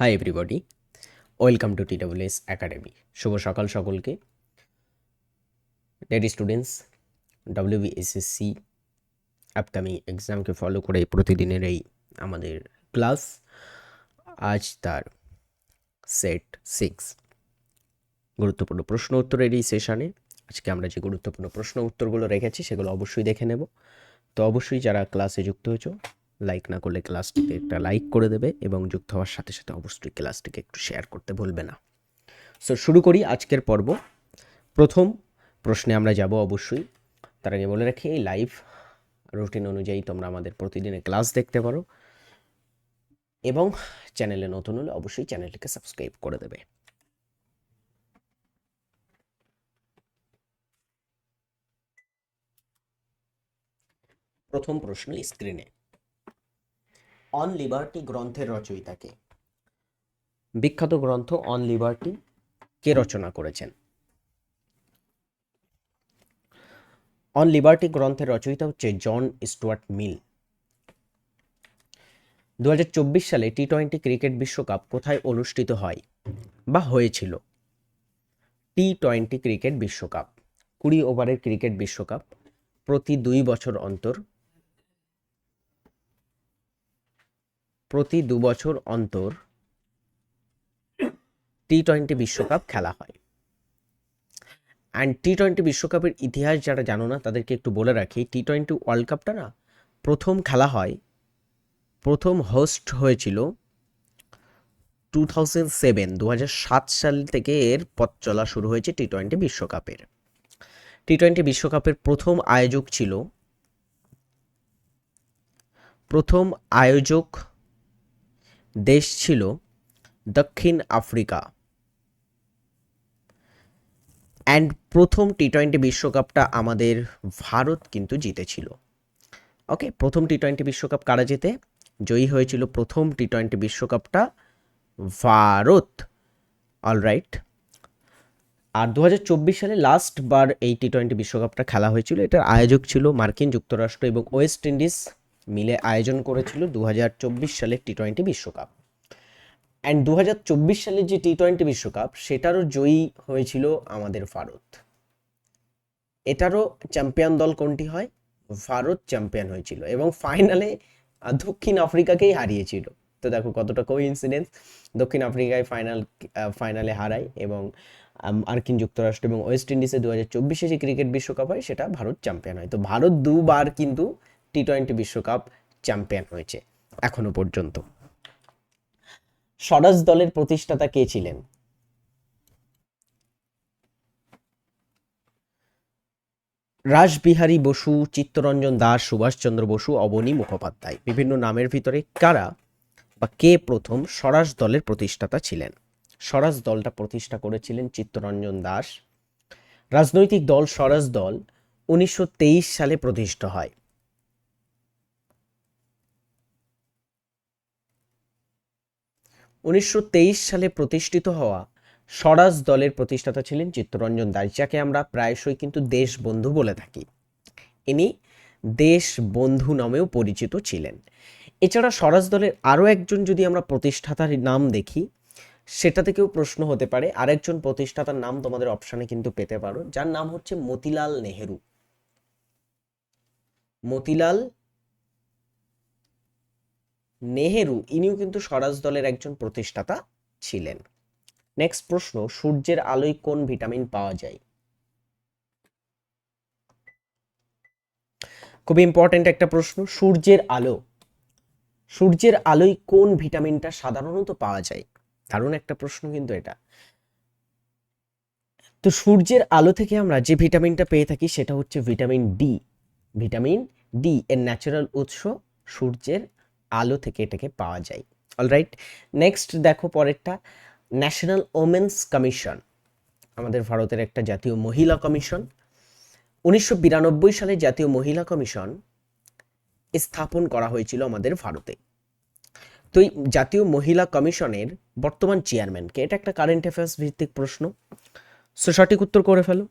Hi everybody welcome to T S academy শুভ সকাল সকলকে। ডেডি স্টুডেন্টস ডাব্লিউবিএসএসসি আপকামিং এক্সামকে ফলো করে প্রতিদিনের এই আমাদের ক্লাস আজ তার সেট সিক্স গুরুত্বপূর্ণ প্রশ্ন উত্তরের এই সেশানে আজকে আমরা যে গুরুত্বপূর্ণ প্রশ্ন উত্তরগুলো রেখেছি, সেগুলো অবশ্যই দেখে নেব। তো অবশ্যই যারা ক্লাসে যুক্ত হয়েছো লাইক না করলে ক্লাসটিতে একটা লাইক করে দেবে এবং যুক্ত হওয়ার সাথে সাথে অবশ্যই ক্লাসটিকে একটু শেয়ার করতে ভুলবে না। সো শুরু করি আজকের পর্ব। প্রথম প্রশ্নে আমরা যাব অবশ্যই। তার আগে বলে রাখি, এই লাইভ রুটিন অনুযায়ী তোমরা আমাদের প্রতিদিনের ক্লাস দেখতে পারো এবং চ্যানেলে নতুন হলে অবশ্যই চ্যানেলটিকে সাবস্ক্রাইব করে দেবে। প্রথম প্রশ্ন স্ক্রিনে অন লিবার্টি গ্রন্থের রচয়িতাকে। বিখ্যাত গ্রন্থ অন লিবার্টি কে রচনা করেছেন? অন লিবার্টি গ্রন্থের রচয়িতা হচ্ছে জন স্টুয়ার্ট মিল। দু হাজার চব্বিশ সালে টি টোয়েন্টি ক্রিকেট বিশ্বকাপ কোথায় অনুষ্ঠিত হয় বা হয়েছিল? টি টোয়েন্টি ক্রিকেট বিশ্বকাপ। কুড়ি ওভারের ক্রিকেট বিশ্বকাপ প্রতি দুই বছর অন্তর প্রতি দু বছর অন্তর টি টোয়েন্টি বিশ্বকাপ খেলা হয়। অ্যান্ড টি টোয়েন্টি বিশ্বকাপের ইতিহাস যারা জানো না, তাদেরকে একটু বলে রাখি টি টোয়েন্টি ওয়ার্ল্ড কাপটা না প্রথম খেলা হয়, প্রথম হোস্ট হয়েছিল টু থাউজেন্ড সেভেন দু সাত সাল থেকে এর পথ চলা শুরু হয়েছে টি টোয়েন্টি বিশ্বকাপের। টি টোয়েন্টি বিশ্বকাপের প্রথম আয়োজক ছিল, প্রথম আয়োজক দেশ ছিল দক্ষিণ আফ্রিকা। অ্যান্ড প্রথম টি টোয়েন্টি বিশ্বকাপটা আমাদের ভারত কিন্তু জিতেছিল। ওকে প্রথম টি টোয়েন্টি বিশ্বকাপ কারা জিতে? জয়ী হয়েছিল প্রথম টি টোয়েন্টি বিশ্বকাপটা ভারত। অলরাইট আর দু হাজার চব্বিশ সালে লাস্ট বার এই টি টোয়েন্টি বিশ্বকাপটা খেলা হয়েছিল। এটার আয়োজক ছিল মার্কিন যুক্তরাষ্ট্র এবং ওয়েস্ট ইন্ডিজ মিলে আয়োজন করেছিল দু সালের টি টোয়েন্টি বিশ্বকাপ অ্যান্ড দু সালের যে টি টোয়েন্টি বিশ্বকাপ, সেটারও জয়ী হয়েছিল আমাদের ভারত এটারও চ্যাম্পিয়ন দল কোনটি হয়? ভারত চ্যাম্পিয়ন হয়েছিল এবং ফাইনালে দক্ষিণ আফ্রিকাকেই হারিয়েছিল। তো দেখো কতটা কো ইনসিডেন্স দক্ষিণ আফ্রিকায় ফাইনাল ফাইনালে হারায় এবং মার্কিন যুক্তরাষ্ট্র এবং ওয়েস্ট ইন্ডিজে দু হাজার চব্বিশে যে ক্রিকেট বিশ্বকাপ হয়, সেটা ভারত চ্যাম্পিয়ন হয়। তো ভারত দুবার কিন্তু টি টোয়েন্টি বিশ্বকাপ চ্যাম্পিয়ন হয়েছে, এখনও পর্যন্ত। স্বরাজ দলের প্রতিষ্ঠাতা কে ছিলেন? রাসবিহারী বসু, চিত্তরঞ্জন দাস, সুভাষচন্দ্র বসু, অবনী মুখোপাধ্যায়। বিভিন্ন নামের ভিতরে কারা বা কে প্রথম স্বরাজ দলের প্রতিষ্ঠাতা ছিলেন? স্বরাজ দলটা প্রতিষ্ঠা করেছিলেন চিত্তরঞ্জন দাস। রাজনৈতিক দল স্বরাজ দল উনিশশো তেইশ সালে প্রতিষ্ঠা হয়। উনিশশো তেইশ সালে প্রতিষ্ঠিত হওয়া স্বরাজ দলের প্রতিষ্ঠাতা ছিলেন চিত্তরঞ্জন দাস, যাকে আমরা প্রায়শই কিন্তু দেশবন্ধু বলে থাকি। ইনি দেশ বন্ধু নামেও পরিচিত ছিলেন। এছাড়া স্বরাজ দলের আরও একজন যদি আমরা প্রতিষ্ঠাতার নাম দেখি, সেটা থেকেও প্রশ্ন হতে পারে, আরেকজন প্রতিষ্ঠাতার নাম তোমাদের অপশানে কিন্তু পেতে পারো, যার নাম হচ্ছে মতিলাল নেহেরু। মতিলাল নেহেরু, ইনিও কিন্তু স্বরাজ দলের একজন প্রতিষ্ঠাতা ছিলেন। নেক্সট প্রশ্ন, সূর্যের আলোয় কোন ভিটামিন পাওয়া যায়? খুব ইম্পর্টেন্ট একটা প্রশ্ন, সূর্যের আলো। সূর্যের আলোয় কোন ভিটামিনটা সাধারণত পাওয়া যায়? দারুণ একটা প্রশ্ন কিন্তু এটা। তো সূর্যের আলো থেকে আমরা যে ভিটামিনটা পেয়ে থাকি, সেটা হচ্ছে ভিটামিন ডি। ভিটামিন ডি এর ন্যাচারাল উৎস সূর্যের আলো থেকে এটাকে পাওয়া যায়। অলরাইট নেক্সট দেখো পরেরটা ন্যাশনাল ওমেন্স কমিশন আমাদের ভারতের একটা জাতীয় মহিলা কমিশন। উনিশশো বিরানব্বই সালে জাতীয় মহিলা কমিশন স্থাপন করা হয়েছিল আমাদের ভারতে। তো এই জাতীয় মহিলা কমিশনের বর্তমান চেয়ারম্যানকে এটা একটা কারেন্ট অ্যাফেয়ার্স ভিত্তিক প্রশ্ন। সো সঠিক উত্তর করে ফেলো।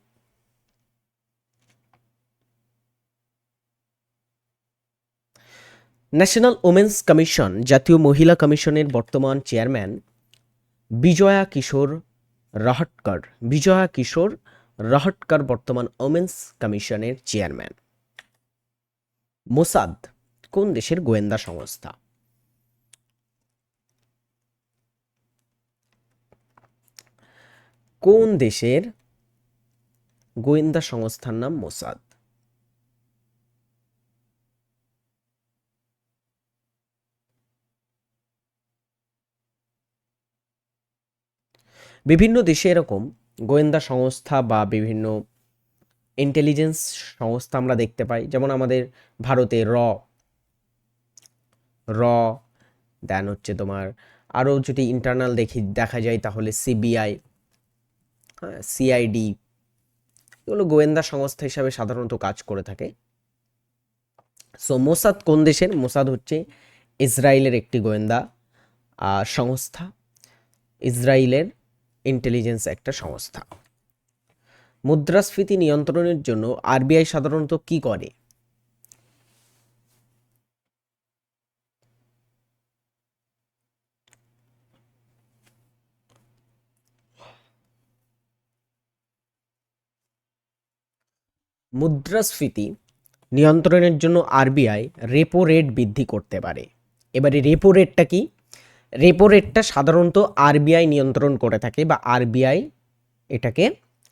ন্যাশনাল ওমেন্স কমিশন জাতীয় মহিলা কমিশনের বর্তমান চেয়ারম্যান বিজয়া কিশোর রহটকর। বিজয়া কিশোর রহটকর বর্তমান ওমেন্স কমিশনের চেয়ারম্যান। মোসাদ, কোন দেশের গোয়েন্দা সংস্থা? কোন দেশের গোয়েন্দা সংস্থার নাম মোসাদ? বিভিন্ন দেশে এরকম গোয়েন্দা সংস্থা বা বিভিন্ন ইন্টেলিজেন্স সংস্থা আমরা দেখতে পাই। যেমন আমাদের ভারতে র র দেন হচ্ছে তোমার আরও যদি ইন্টারনাল দেখি, দেখা যায় তাহলে সিবিআই হ্যাঁ সিআইডি এগুলো গোয়েন্দা সংস্থা হিসাবে সাধারণত কাজ করে থাকে। সো মোসাদ কোন দেশের? মোসাদ হচ্ছে ইসরায়েলের একটি গোয়েন্দা সংস্থা। ইসরায়েলের ইন্টেলিজেন্স একটা সংস্থা। মুদ্রাস্ফীতি নিয়ন্ত্রণের জন্য আরবিআই সাধারণত কি করে? মুদ্রাস্ফীতি নিয়ন্ত্রণের জন্য আরবিআই রেপো রেট বৃদ্ধি করতে পারে। এবারে রেপো রেটটা কি? রেপো রেটটা সাধারণত আরবিআই নিয়ন্ত্রণ করে থাকে বা আরবিআই এটাকে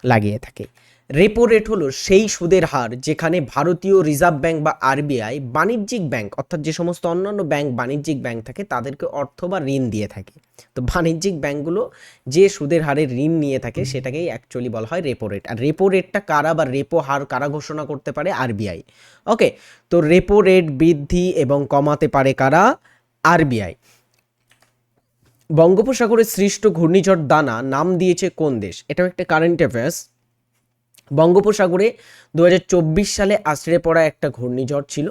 লাগিয়ে থাকে। রেপো রেট হলো সেই সুদের হার যেখানে ভারতীয় রিজার্ভ ব্যাংক বা আরবিআই বাণিজ্যিক ব্যাংক অর্থাৎ যে সমস্ত অন্যান্য ব্যাংক বাণিজ্যিক ব্যাংক থাকে, তাদেরকে অর্থ বা ঋণ দিয়ে থাকে। তো বাণিজ্যিক ব্যাংকগুলো যে সুদের হারে ঋণ নিয়ে থাকে, সেটাকেই অ্যাকচুয়ালি বলা হয় রেপো রেট আর রেপো রেটটা কারা বা রেপো হার কারা ঘোষণা করতে পারে? আরবিআই ওকে তো রেপো রেট বৃদ্ধি এবং কমাতে পারে কারা? আরবিআই বঙ্গোপসাগরে সৃষ্ট ঘূর্ণিঝড় দানা নাম দিয়েছে কোন দেশ? এটাও একটা কারেন্ট অ্যাফেয়ার্স বঙ্গোপসাগরে দু হাজার চব্বিশ সালে আশ্রয়ে পড়া একটা ঘূর্ণিঝড় ছিল,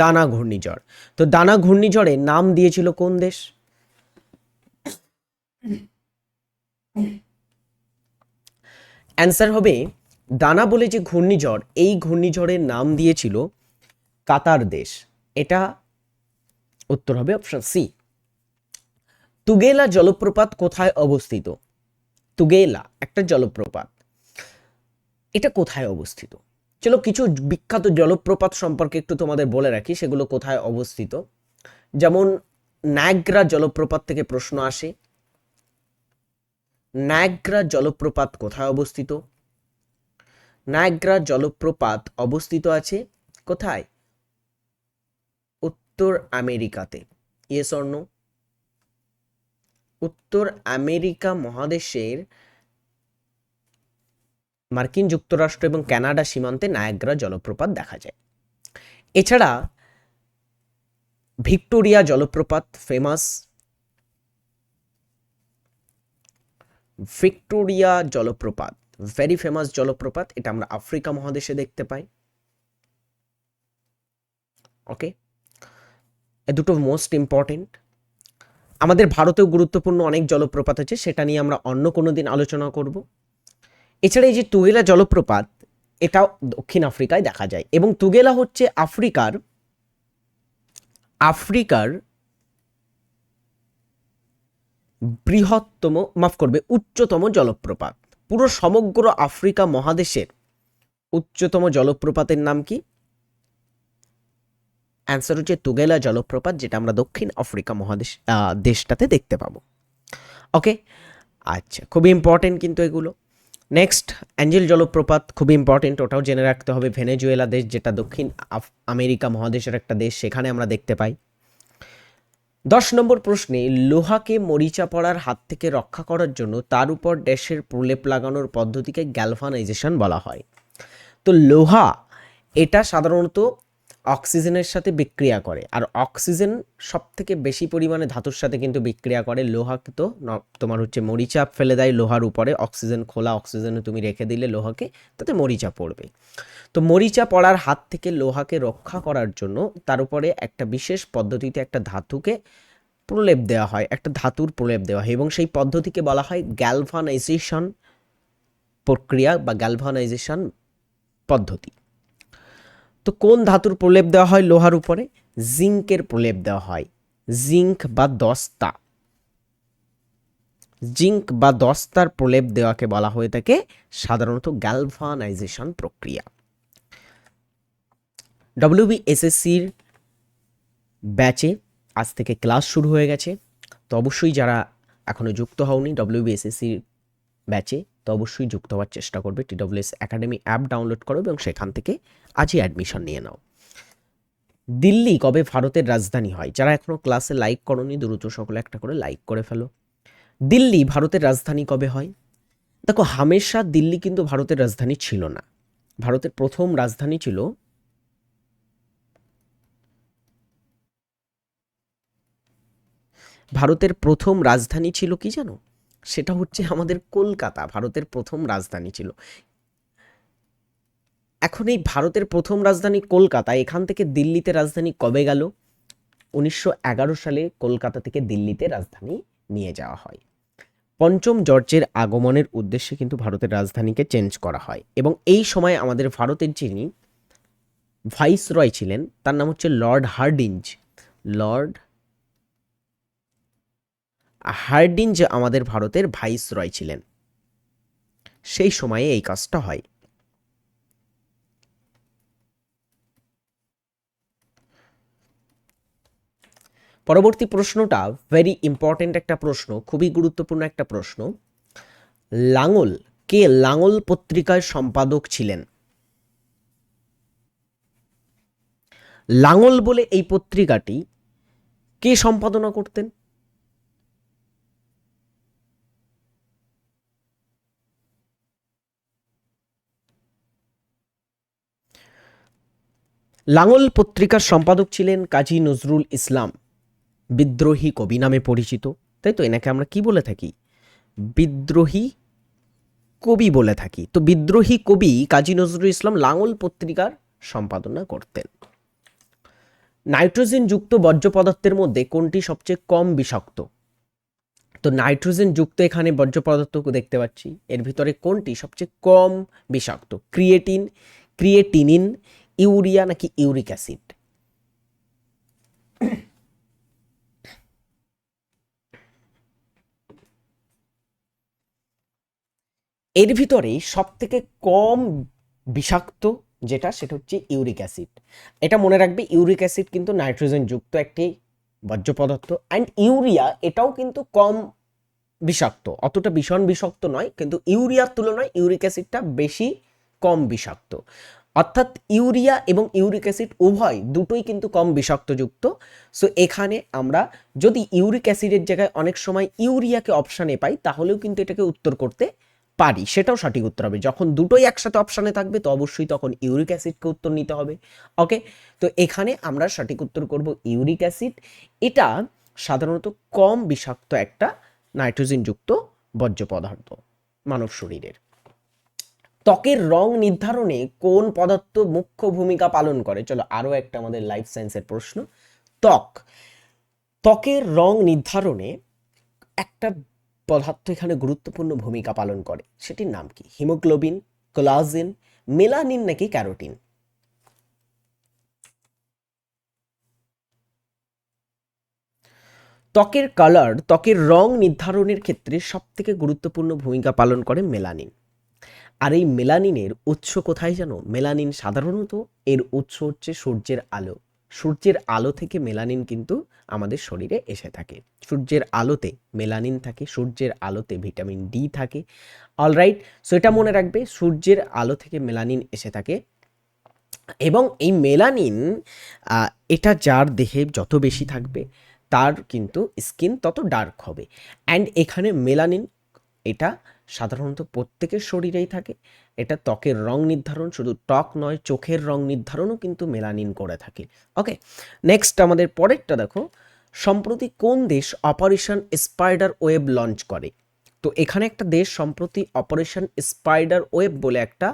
দানা ঘূর্ণিঝড়। তো দানা ঘূর্ণিঝড়ে নাম দিয়েছিল কোন দেশ? অ্যান্সার হবে, দানা বলে যে ঘূর্ণিঝড়, এই ঘূর্ণিঝড়ের নাম দিয়েছিল কাতার দেশ। এটা উত্তর হবে অপশন সি তুগেলা জলপ্রপাত কোথায় অবস্থিত? তুগেলা, একটা জলপ্রপাত। এটা কোথায় অবস্থিত? চলো কিছু বিখ্যাত জলপ্রপাত সম্পর্কে একটু তোমাদের বলে রাখি, সেগুলো কোথায় অবস্থিত। যেমন নায়গ্রা জলপ্রপাত থেকে প্রশ্ন আসে। নায়গ্রা জলপ্রপাত কোথায় অবস্থিত? নায়গ্রা জলপ্রপাত অবস্থিত আছে কোথায়? উত্তর আমেরিকাতে। ইয়ে স্বর্ণ উত্তর আমেরিকা মহাদেশের মার্কিন যুক্তরাষ্ট্র এবং কানাডা সীমান্তে নায়াগ্রা জলপ্রপাত দেখা যায়। এছাড়া ভিক্টোরিয়া জলপ্রপাত ফেমাস ভিক্টোরিয়া জলপ্রপাত ভেরি ফেমাস জলপ্রপাত, এটা আমরা আফ্রিকা মহাদেশে দেখতে পাই। ওকে এ দুটো মোস্ট ইম্পর্টেন্ট আমাদের ভারতেও গুরুত্বপূর্ণ অনেক জলপ্রপাত আছে, সেটা নিয়ে আমরা অন্য কোনো দিন আলোচনা করব। এছাড়া এই যে তুগেলা জলপ্রপাত, এটাও দক্ষিণ আফ্রিকায় দেখা যায় এবং তুগেলা হচ্ছে আফ্রিকার আফ্রিকার বৃহত্তম, মাফ করবে, উচ্চতম জলপ্রপাত। পুরো সমগ্র আফ্রিকা মহাদেশের উচ্চতম জলপ্রপাতের নাম কি? অ্যান্সার হচ্ছে তুগেলা জলপ্রপাত, যেটা আমরা দক্ষিণ আফ্রিকা মহাদেশ দেশটাতে দেখতে পাবো। ওকে আচ্ছা খুবই ইম্পর্টেন্ট কিন্তু এগুলো। নেক্সট অ্যাঞ্জেল জলপ্রপাত, খুবই ইম্পর্টেন্ট ওটাও জেনে রাখতে হবে। ভেনেজুয়েলা দেশ, যেটা দক্ষিণ আমেরিকা মহাদেশের একটা দেশ, সেখানে আমরা দেখতে পাই। দশ নম্বর প্রশ্নে, লোহাকে মরিচা পড়ার হাত থেকে রক্ষা করার জন্য তার উপর ড্যাশের প্রলেপ লাগানোর পদ্ধতিকে গ্যালভানাইজেশন বলা হয়। তো লোহা, এটা সাধারণত অক্সিজেনের সাথে বিক্রিয়া করে। আর অক্সিজেন সব থেকে বেশি পরিমাণে ধাতুর সাথে কিন্তু বিক্রিয়া করে। লোহাকে তো তোমার হচ্ছে মরিচা ফেলে দেয় লোহার উপরে। অক্সিজেন খোলা অক্সিজেনে তুমি রেখে দিলে লোহাকে, তাতে মরিচা পড়বে। তো মরিচা পড়ার হাত থেকে লোহাকে রক্ষা করার জন্য তার উপরে একটা বিশেষ পদ্ধতিতে একটা ধাতুকে প্রলেপ দেওয়া হয়, একটা ধাতুর প্রলেপ দেওয়া হয়। এবং সেই পদ্ধতিকে বলা হয় গ্যালভানাইজেশন প্রক্রিয়া বা গ্যালভানাইজেশন পদ্ধতি। তো কোন ধাতুর প্রলেপ দেওয়া হয়? লোহার উপরে। জিঙ্কের প্রলেপ দেওয়া হয়। জিঙ্ক বা দস্তা। জিঙ্ক বা দস্তার প্রলেপ দেওয়াকে বলা হয়ে থাকে সাধারণত গ্যালভানাইজেশন প্রক্রিয়া। ডব্লিউবিএসএসসির ব্যাচে আজ থেকে ক্লাস শুরু হয়ে গেছে। তো অবশ্যই যারা এখনও যুক্ত হওনি ডব্লিউবিএসএসসির ব্যাচে তো অবশ্যই যুক্ত হওয়ার চেষ্টা করবে টিডব্লিউএস একাডেমি অ্যাপ ডাউনলোড করো এবং সেখান থেকে আজই অ্যাডমিশন নিয়ে নাও। দিল্লি কবে ভারতের রাজধানী হয়? যারা এখনও ক্লাসে লাইক করনি, দ্রুত সকলে একটা করে লাইক করে ফেলো। দিল্লি, ভারতের রাজধানী কবে হয়? দেখো, হামেশা দিল্লি কিন্তু ভারতের রাজধানী ছিল না। ভারতের প্রথম রাজধানী ছিল ভারতের প্রথম রাজধানী ছিল কি জানো? সেটা হচ্ছে আমাদের কলকাতা, ভারতের প্রথম রাজধানী ছিল। এখন এই ভারতের প্রথম রাজধানী কলকাতা, এখান থেকে দিল্লিতে রাজধানী কবে গেল? উনিশশো এগারো সালে কলকাতা থেকে দিল্লিতে রাজধানী নিয়ে যাওয়া হয়। পঞ্চম জর্জের আগমনের উদ্দেশ্যে কিন্তু ভারতের রাজধানীকে চেঞ্জ করা হয় এবং এই সময় আমাদের ভারতের যিনি ভাইস রয় ছিলেন, তার নাম হচ্ছে লর্ড হার্ডিঞ্জ। লর্ড হার্ডিঞ্জ আমাদের ভারতের ভাইস রয় ছিলেন, সেই সময়ে এই কাজটা হয়। পরবর্তী প্রশ্নটা ভেরি ইম্পর্ট্যান্ট একটা প্রশ্ন, খুবই গুরুত্বপূর্ণ একটা প্রশ্ন। লাঙল, কে লাঙল পত্রিকার সম্পাদক ছিলেন? লাঙল বলে এই পত্রিকাটি কে সম্পাদনা করতেন? লাঙল পত্রিকার সম্পাদক ছিলেন কাজী নজরুল ইসলাম। বিদ্রোহী কবি নামে পরিচিত। তাই তো এনাকে আমরা কি বলে থাকি? বিদ্রোহী কবি বলে থাকি। তো বিদ্রোহী কবি কাজী নজরুল ইসলাম লাঙল পত্রিকার সম্পাদনা করতেন। নাইট্রোজেন যুক্ত বর্জ্য পদার্থের মধ্যে কোনটি সবচেয়ে কম বিষাক্ত? তো নাইট্রোজেন যুক্ত এখানে বর্জ্য পদার্থ দেখতে পাচ্ছি। এর ভিতরে কোনটি সবচেয়ে কম বিষাক্ত? ক্রিয়েটিন, ক্রিয়েটিনিন ইউরিয়া নাকি ইউরিক অ্যাসিড? এর ভিতরে সব থেকে কম বিষাক্ত যেটা, সেটা হচ্ছে ইউরিক অ্যাসিড। এটা মনে রাখবে, ইউরিক অ্যাসিড কিন্তু নাইট্রোজেন যুক্ত একটি বর্জ্য পদার্থ। অ্যান্ড ইউরিয়া, এটাও কিন্তু কম বিষাক্ত। অতটা ভীষণ বিষাক্ত নয়, কিন্তু ইউরিয়ার তুলনায় ইউরিক অ্যাসিডটা বেশি কম বিষাক্ত। অর্থাৎ ইউরিয়া এবং ইউরিক অ্যাসিড উভয় দুটোই কিন্তু কম বিষাক্তযুক্ত। সো এখানে আমরা যদি ইউরিক অ্যাসিডের জায়গায় অনেক সময় ইউরিয়াকে অপশানে পাই, তাহলেও কিন্তু এটাকে উত্তর করতে পারি। সেটাও সঠিক উত্তর হবে। যখন দুটোই একসাথে অপশানে থাকবে, তো অবশ্যই তখন ইউরিক অ্যাসিডকে উত্তর নিতে হবে। ওকে তো এখানে আমরা সঠিক উত্তর করব ইউরিক অ্যাসিড। এটা সাধারণত কম বিষাক্ত একটা নাইট্রোজেনযুক্ত বর্জ্য পদার্থ মানব শরীরের। ত্বকের রং নির্ধারণে কোন পদার্থ মুখ্য ভূমিকা পালন করে? চলো আরও একটা আমাদের লাইফ সায়েন্সের প্রশ্ন। ত্বক। ত্বকের রং নির্ধারণে একটা পদার্থ এখানে গুরুত্বপূর্ণ ভূমিকা পালন করে। সেটির নাম কি? হিমোগ্লোবিন, কোলাজিন, মেলানিন নাকি ক্যারোটিন? ত্বকের কালার ত্বকের রং নির্ধারণের ক্ষেত্রে সবথেকে গুরুত্বপূর্ণ ভূমিকা পালন করে মেলানিন। আর এই মেলানিনের উৎস কোথায় জানো? মেলানিন সাধারণত এর উৎস হচ্ছে সূর্যের আলো। সূর্যের আলো থেকে মেলানিন কিন্তু আমাদের শরীরে এসে থাকে। সূর্যের আলোতে মেলানিন থাকে, সূর্যের আলোতে ভিটামিন ডি থাকে। অলরাইট সো এটা মনে রাখবে, সূর্যের আলো থেকে মেলানিন এসে থাকে। এবং এই মেলানিন এটা যার দেহে যত বেশি থাকবে, তার কিন্তু স্কিন তত ডার্ক হবে। অ্যান্ড এখানে মেলানিন, এটা সাধারণত প্রত্যেকের শরীরেই থাকে। এটা ত্বকের রং নির্ধারণ, শুধু ত্বক নয়, চোখের রং নির্ধারণও কিন্তু মেলানিন করে থাকে। ওকে নেক্সট আমাদের পরেরটা দেখো। সম্প্রতি কোন দেশ অপারেশন স্পাইডার ওয়েব লঞ্চ করে? তো এখানে একটা দেশ সম্প্রতি অপারেশন স্পাইডার ওয়েব বলে একটা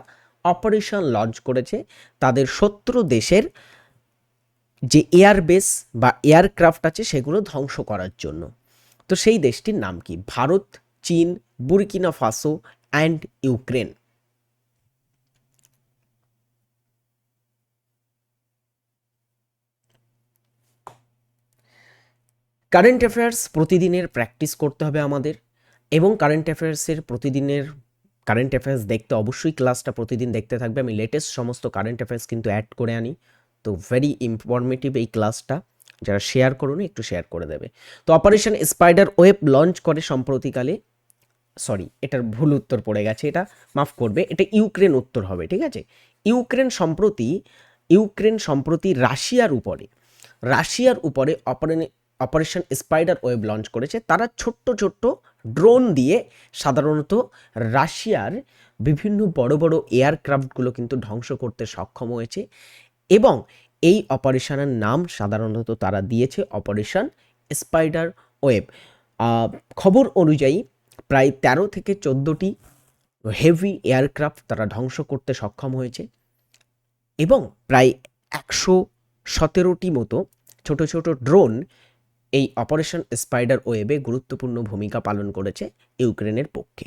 অপারেশন লঞ্চ করেছে। তাদের শত্রু দেশের যে এয়ারবেস বা এয়ারক্রাফট আছে, সেগুলো ধ্বংস করার জন্য। তো সেই দেশটির নাম কি? ভারত, চীন Burkina Faso and Ukraine current affairs প্রতিদিনের প্র্যাকটিস করতে হবে আমাদের এবং কারেন্ট অ্যাফেয়ার্সের প্রতিদিনের কারেন্ট অ্যাফেয়ার্স দেখতে অবশ্যই ক্লাসটা প্রতিদিন দেখতে থাকবে। আমি লেটেস্ট সমস্ত কারেন্ট অ্যাফেয়ার্স কিন্তু অ্যাড করে আনি। তো ভেরি ইনফরমেটিভ এই ক্লাসটা যারা শেয়ার করুন একটু শেয়ার করে দেবে। তো অপারেশন স্পাইডার ওয়েব লঞ্চ করে সম্প্রতিকালে। সরি, এটার ভুল উত্তর পড়ে গেছে, এটা মাফ করবে, এটা ইউক্রেন উত্তর হবে, ঠিক আছে? ইউক্রেন সম্প্রতি ইউক্রেন সম্প্রতি রাশিয়ার উপরে রাশিয়ার উপরে অপারেশন স্পাইডার ওয়েব লঞ্চ করেছে। তারা ছোট্ট ছোট্ট ড্রোন দিয়ে সাধারণত রাশিয়ার বিভিন্ন বড় বড় এয়ারক্রাফটগুলো কিন্তু ধ্বংস করতে সক্ষম হয়েছে এবং এই অপারেশনের নাম সাধারণত তারা দিয়েছে অপারেশন স্পাইডার ওয়েব। খবর অনুযায়ী প্রায় তেরো থেকে চোদ্দোটি হেভি এয়ারক্রাফট তারা ধ্বংস করতে সক্ষম হয়েছে এবং প্রায় একশো সতেরোটি মতো ছোট ছোট ড্রোন এই অপারেশন স্পাইডার ওয়েবে গুরুত্বপূর্ণ ভূমিকা পালন করেছে ইউক্রেনের পক্ষে।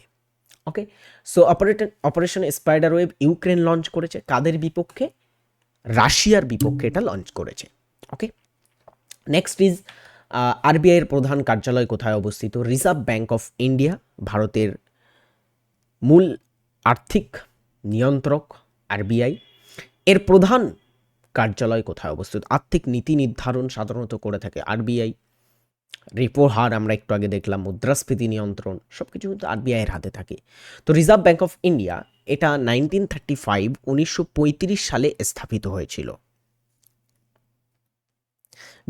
Okay so operation operation spider web Ukraine launch করেছে। কাদের বিপক্ষে? রাশিয়ার বিপক্ষে এটা লঞ্চ করেছে। ওকে নেক্সট ইজ আরবিআইয়ের প্রধান কার্যালয় কোথায় অবস্থিত? রিজার্ভ ব্যাঙ্ক অফ ইন্ডিয়া, ভারতের মূল আর্থিক নিয়ন্ত্রক আরবিআই। এর প্রধান কার্যালয় কোথায় অবস্থিত? আর্থিক নীতি নির্ধারণ সাধারণত করে থাকে আরবিআই। রেপো হার আমরা একটু আগে দেখলাম, মুদ্রাস্ফীতি নিয়ন্ত্রণ সব কিছু কিন্তু আরবিআইয়ের হাতে থাকে। তো রিজার্ভ ব্যাঙ্ক অফ ইন্ডিয়া, এটা নাইনটিন থার্টি ফাইভ উনিশশো পঁয়ত্রিশ সালে স্থাপিত হয়েছিল।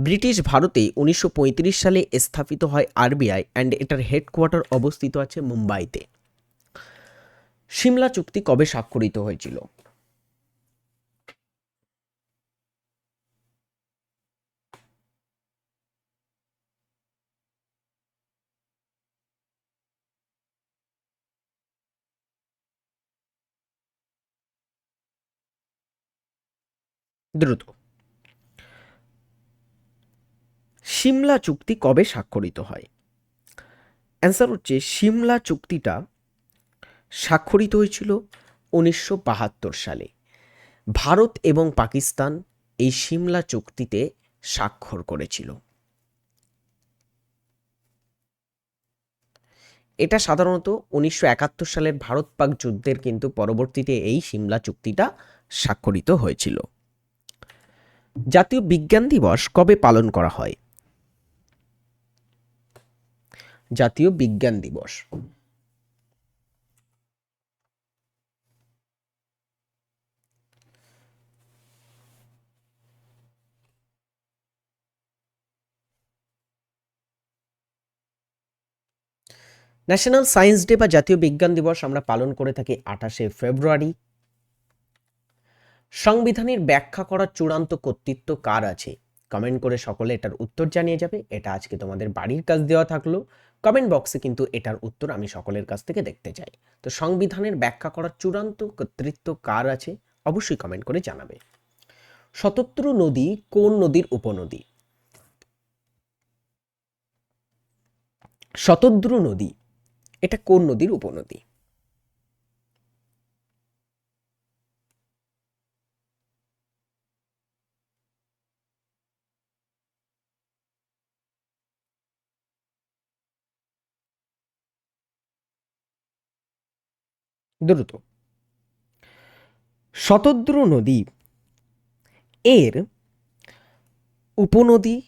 ব্রিটিশ ভারতে উনিশশো পঁয়ত্রিশ সালে স্থাপিত হয় আরবিআই অ্যান্ড এটার হেডকোয়ার্টার অবস্থিত আছে মুম্বাইতে। সিমলা চুক্তি কবে স্বাক্ষরিত হয়েছিল? দ্রুত। সিমলা চুক্তি কবে স্বাক্ষরিত হয়? অ্যান্সার হচ্ছে সিমলা চুক্তিটা স্বাক্ষরিত হয়েছিল উনিশশো বাহাত্তর সালে। ভারত এবং পাকিস্তান এই সিমলা চুক্তিতে স্বাক্ষর করেছিল। এটা সাধারণত উনিশশো একাত্তর সালের ভারত পাক যুদ্ধের কিন্তু পরবর্তীতে এই সিমলা চুক্তিটা স্বাক্ষরিত হয়েছিল। জাতীয় বিজ্ঞান দিবস কবে পালন করা হয়? জাতীয় বিজ্ঞান দিবস। ন্যাশনাল সায়েন্স ডে বা জাতীয় বিজ্ঞান দিবস আমরা পালন করে থাকি আঠাশে ফেব্রুয়ারি। সংবিধানের ব্যাখ্যা করার চূড়ান্ত কর্তৃত্ব কার আছে? কমেন্ট করে সকলে এটার উত্তর জানিয়ে যাবে। এটা আজকে তোমাদের বাড়ির কাজ দেওয়া থাকল। কমেন্ট বক্সে কিন্তু এটার উত্তর আমি সকলের কাছ থেকে দেখতে চাই। তো সংবিধানের ব্যাখ্যা করার চূড়ান্ত কর্তৃত্ব কার আছে? অবশ্যই কমেন্ট করে জানাবে। শতত্র নদী কোন নদীর উপনদী? শতদ্রু নদী, এটা কোন নদীর উপনদী? দ্রুত। শতদ্রু নদী, এর উপনদী,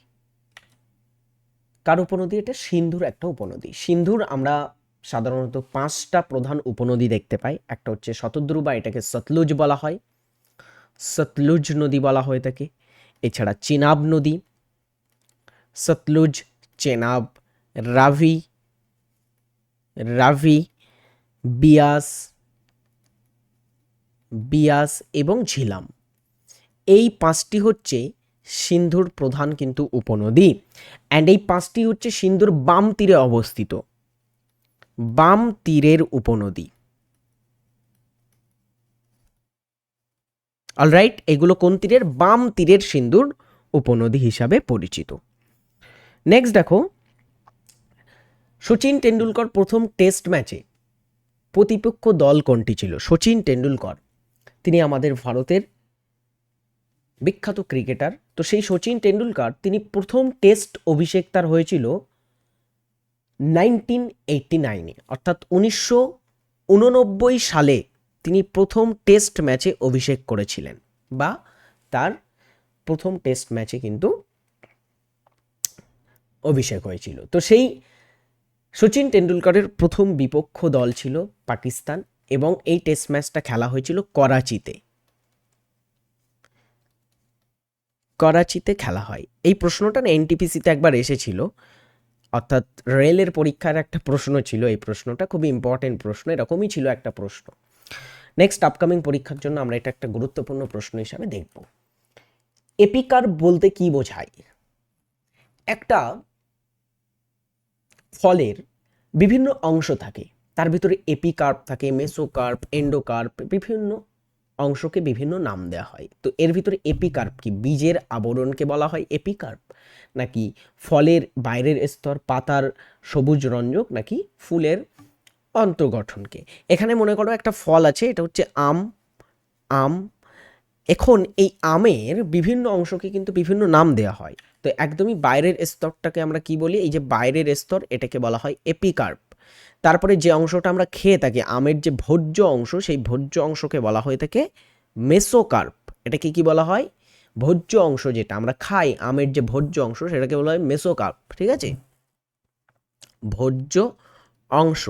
কার উপনদী এটা? সিন্ধুর একটা উপনদী। সিন্ধুর আমরা সাধারণত পাঁচটা প্রধান উপনদী দেখতে পাই। একটা হচ্ছে শতদ্রু বা এটাকে সতলুজ বলা হয়। সতলুজ নদী বলা হয়ে থাকে এছাড়া চেনাব নদী, সতলুজ, চেনাব, রাভি রাভি, বিয়াস বিয়াস এবং ঝিলাম। এই পাঁচটি হচ্ছে সিন্ধুর প্রধান কিন্তু উপনদী। অ্যান্ড এই পাঁচটি হচ্ছে সিন্ধুর বাম তীরে অবস্থিত। বাম তীরের উপনদী। অলরাইট এগুলো কোন তীরের? বাম তীরের সিন্ধুর উপনদী হিসাবে পরিচিত। নেক্সট দেখো, সচিন টেন্ডুলকর প্রথম টেস্ট ম্যাচে প্রতিপক্ষ দল কোনটি ছিল? সচিন টেন্ডুলকর তিনি আমাদের ভারতের বিখ্যাত ক্রিকেটার। তো সেই সচিন টেন্ডুলকার তিনি প্রথম টেস্ট অভিষেক তার হয়েছিল নাইনটিন এইটটি নাইনে। অর্থাৎ উনিশশো উননব্বই সালে তিনি প্রথম টেস্ট ম্যাচে অভিষেক করেছিলেন বা তার প্রথম টেস্ট ম্যাচে কিন্তু অভিষেক হয়েছিল। তো সেই সচিন টেন্ডুলকারের প্রথম বিপক্ষ দল ছিল পাকিস্তান। এবং এই টেস্ট ম্যাচটা খেলা হয়েছিল করাচিতে। করাচিতে খেলা হয়। এই প্রশ্নটা না এনটিপিসিতে একবার এসেছিল। অর্থাৎ রেলের পরীক্ষার একটা প্রশ্ন ছিল। এই প্রশ্নটা খুবই ইম্পর্টেন্ট প্রশ্ন, এরকমই ছিল একটা প্রশ্ন। নেক্সট আপকামিং পরীক্ষার জন্য আমরা এটা একটা গুরুত্বপূর্ণ প্রশ্ন হিসাবে দেখব। এপিকার বলতে কি বোঝায়? একটা ফলের বিভিন্ন অংশ থাকে। তার ভিতরে এপিকার্প থাকে, মেসোকার্প, এন্ডোকার্প, বিভিন্ন অংশকে বিভিন্ন নাম দেওয়া হয়। তো এর ভিতরে এপিকার্প কি? বীজের আবরণকে বলা হয় এপিকার্প? নাকি ফলের বাইরের স্তর, পাতার সবুজ রঞ্জক, নাকি ফুলের অন্তর্গঠনকে? এখানে মনে করো একটা ফল আছে, এটা হচ্ছে আম। আম, এখন এই আমের বিভিন্ন অংশকে কিন্তু বিভিন্ন নাম দেওয়া হয়। তো একদমই বাইরের স্তরটাকে আমরা কি বলি? এই যে বাইরের স্তর, এটাকে বলা হয় এপিকার্প। তারপরে যে অংশটা আমরা খেয়ে থাকি, আমের যে ভোজ্য অংশ, সেই ভোজ্য অংশকে বলা হয়ে থাকে মেসোকার্প এটাকে কি বলা হয়? ভোজ্য অংশ যেটা, আমরা খাই, আমের যে ভোজ্য অংশ, সেটাকে বলা হয় মেসোকার্প ঠিক আছে? ভোজ্য অংশ।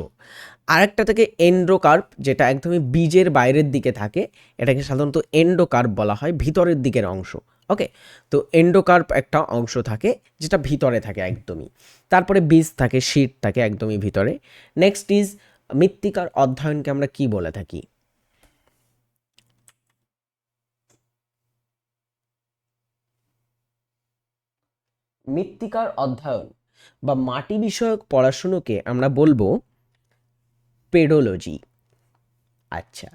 আরেকটা থেকে এন্ডোকার্প যেটা একদমই বীজের বাইরের দিকে থাকে, এটাকে সাধারণত এন্ডোকার্প বলা হয়, ভিতরের দিকের অংশ। ওকে তো এন্ডোকার্প একটা অংশ থাকে যেটা ভিতরে থাকে একদমই। তারপরে বীজ থাকে শীট থাকে একদমই ভিতরে। নেক্সট ইজ মৃত্তিকার অধ্যয়নকে আমরা কি বলে থাকি? মৃত্তিকার অধ্যয়ন বা মাটি বিষয়ক পড়াশুনোকে আমরা বলব পেডোলজি। আচ্ছা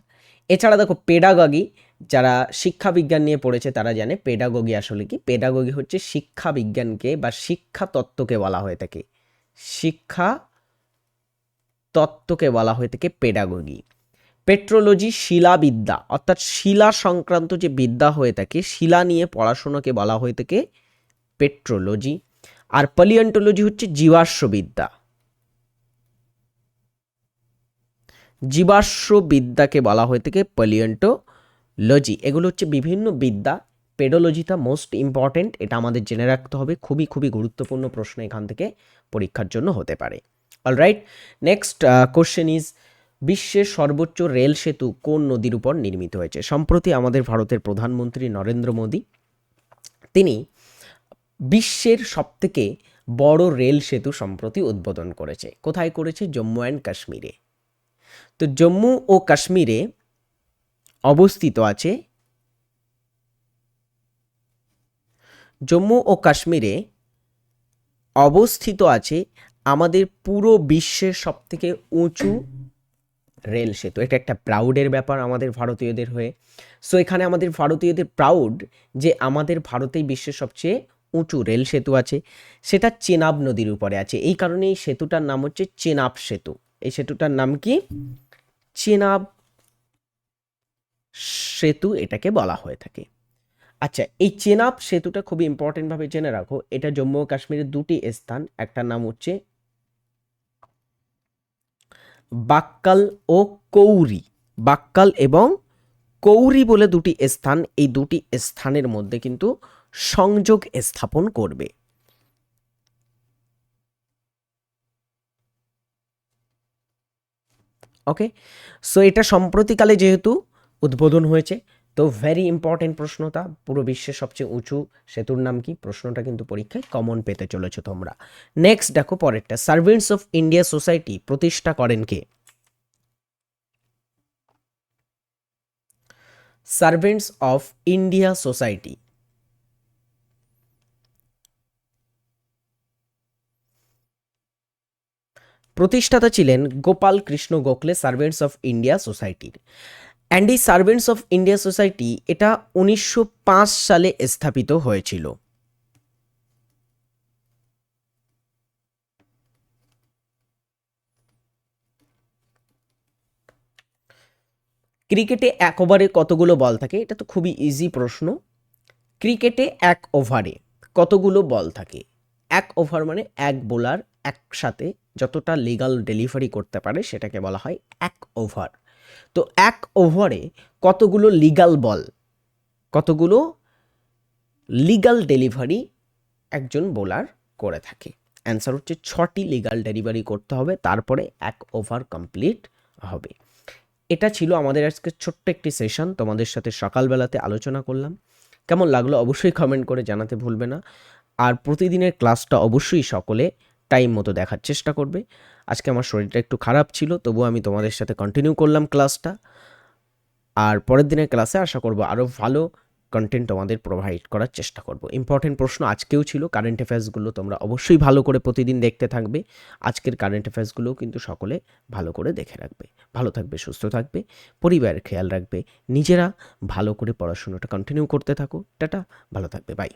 এছাড়া দেখো পেডাগগি যারা শিক্ষা বিজ্ঞান নিয়ে পড়েছে তারা জানে পেডাগগি আসলে কি? পেডাগগি হচ্ছে শিক্ষা বিজ্ঞানকে বা শিক্ষা তত্ত্বকে বলা হয়ে থাকে। শিক্ষা তত্ত্বকে বলা হয়ে থাকে পেডাগগি পেট্রোলজি শিলাবিদ্যা, অর্থাৎ শিলা সংক্রান্ত যে বিদ্যা হয়ে থাকে, শিলা নিয়ে পড়াশোনাকে বলা হয়ে থাকে পেট্রোলজি আর পলিয়ন্টোলজি হচ্ছে জীবাশ্মবিদ্যা। জীবাশ্ম বিদ্যাকে বলা হয়ে থাকে পলিয়ন্টোলজি এগুলো হচ্ছে বিভিন্ন বিদ্যা। পেডোলজিটা মোস্ট ইম্পর্টেন্ট এটা আমাদের জেনে রাখতে হবে। খুবই খুবই গুরুত্বপূর্ণ প্রশ্ন এখান থেকে পরীক্ষার জন্য হতে পারে। অলরাইট নেক্সট কোশ্চেন ইজ বিশ্বের সর্বোচ্চ রেল সেতু কোন নদীর উপর নির্মিত হয়েছে? সম্প্রতি আমাদের ভারতের প্রধানমন্ত্রী নরেন্দ্র মোদী, তিনি বিশ্বের সবথেকে বড় রেল সেতু সম্প্রতি উদ্বোধন করেছে। কোথায় করেছে? জম্মু অ্যান্ড কাশ্মীরে তো জম্মু ও কাশ্মীরে অবস্থিত আছে জম্মু ও কাশ্মীরে অবস্থিত আছে আমাদের পুরো বিশ্বের সবথেকে উঁচু রেল সেতু। এটা একটা প্রাউডের ব্যাপার আমাদের ভারতীয়দের হয়ে। সো এখানে আমাদের ভারতীয়দের প্রাউড যে আমাদের ভারতেই বিশ্বের সবচেয়ে উঁচু রেল সেতু আছে। সেটা চেনাব নদীর উপরে আছে। এই কারণে এই সেতুটার নাম হচ্ছে চেনাব সেতু। এই সেতুটার নাম কি? চেনাব সেতু এটাকে বলা হয়ে থাকে। আচ্ছা এই চেনাব সেতুটা খুবই ইম্পর্টেন্টভাবে জেনে রাখো। এটা জম্মু ও কাশ্মীরের দুটি স্থান, একটা নাম হচ্ছে বাক্কাল ও কৌরি। বাক্কাল এবং কৌরি বলে দুটি স্থান, এই দুটি স্থানের মধ্যে কিন্তু সংযোগ স্থাপন করবে। ওকে সো এটা সম্প্রতিকালে যেহেতু উদ্বোধন হয়েছে। তো ভেরি ইম্পর্টেন্ট প্রশ্নটা, পুরো বিশ্বের সবচেয়ে উঁচু সেতুর নাম কি? প্রশ্নটা কিন্তু পরীক্ষায় কমন পেতে চলেছো তোমরা। নেক্সট দেখো পরেরটা সার্ভেন্টস অফ ইন্ডিয়া সোসাইটি প্রতিষ্ঠা করেন কে? সার্ভেন্টস অফ ইন্ডিয়া সোসাইটি প্রতিষ্ঠাতা ছিলেন Gopal Krishna Gokhale servants of India সোসাইটির অ্যান্ড এই সার্ভেন্টস অফ ইন্ডিয়া সোসাইটি এটা উনিশশো পাঁচ সালে স্থাপিত হয়েছিল। ক্রিকেটে এক ওভারে কতগুলো বল থাকে? এটা তো খুবই ইজি প্রশ্ন। ক্রিকেটে এক ওভারে কতগুলো বল থাকে? এক ওভার মানে এক বোলার একসাথে যতটা লিগাল ডেলিভারি করতে পারে সেটাকে বলা হয় এক ওভার। তো এক ওভারে কতগুলো লিগাল বল কতগুলো লিগাল ডেলিভারি একজন বোলার করে থাকে? অ্যান্সার হচ্ছে ছটি লিগাল ডেলিভারি করতে হবে, তারপরে এক ওভার কমপ্লিট হবে। এটা ছিল আমাদের আজকে ছোট্ট একটি সেশন তোমাদের সাথে সকালবেলাতে আলোচনা করলাম। কেমন লাগল অবশ্যই কমেন্ট করে জানাতে ভুলবে না। আর প্রতিদিনের ক্লাসটা অবশ্যই সকলে টাইম মতো দেখার চেষ্টা করবে। আজকে আমার শরীরটা একটু খারাপ ছিল, তবুও আমি তোমাদের সাথে কন্টিনিউ করলাম ক্লাসটা আর পরের দিনের ক্লাসে আশা করব আরও ভালো কন্টেন্ট তোমাদের প্রোভাইড করার চেষ্টা করব। ইম্পর্টেন্ট প্রশ্ন আজকেও ছিল কারেন্ট অ্যাফেয়ার্সগুলো তোমরা অবশ্যই ভালো করে প্রতিদিন দেখতে থাকবে। আজকের কারেন্ট অ্যাফেয়ার্সগুলোও কিন্তু সকলে ভালো করে দেখে রাখবে। ভালো থাকবে, সুস্থ থাকবে, পরিবারের খেয়াল রাখবে, নিজেরা ভালো করে পড়াশোনাটা কন্টিনিউ করতে থাকো। টাটা, ভালো থাকবে বাই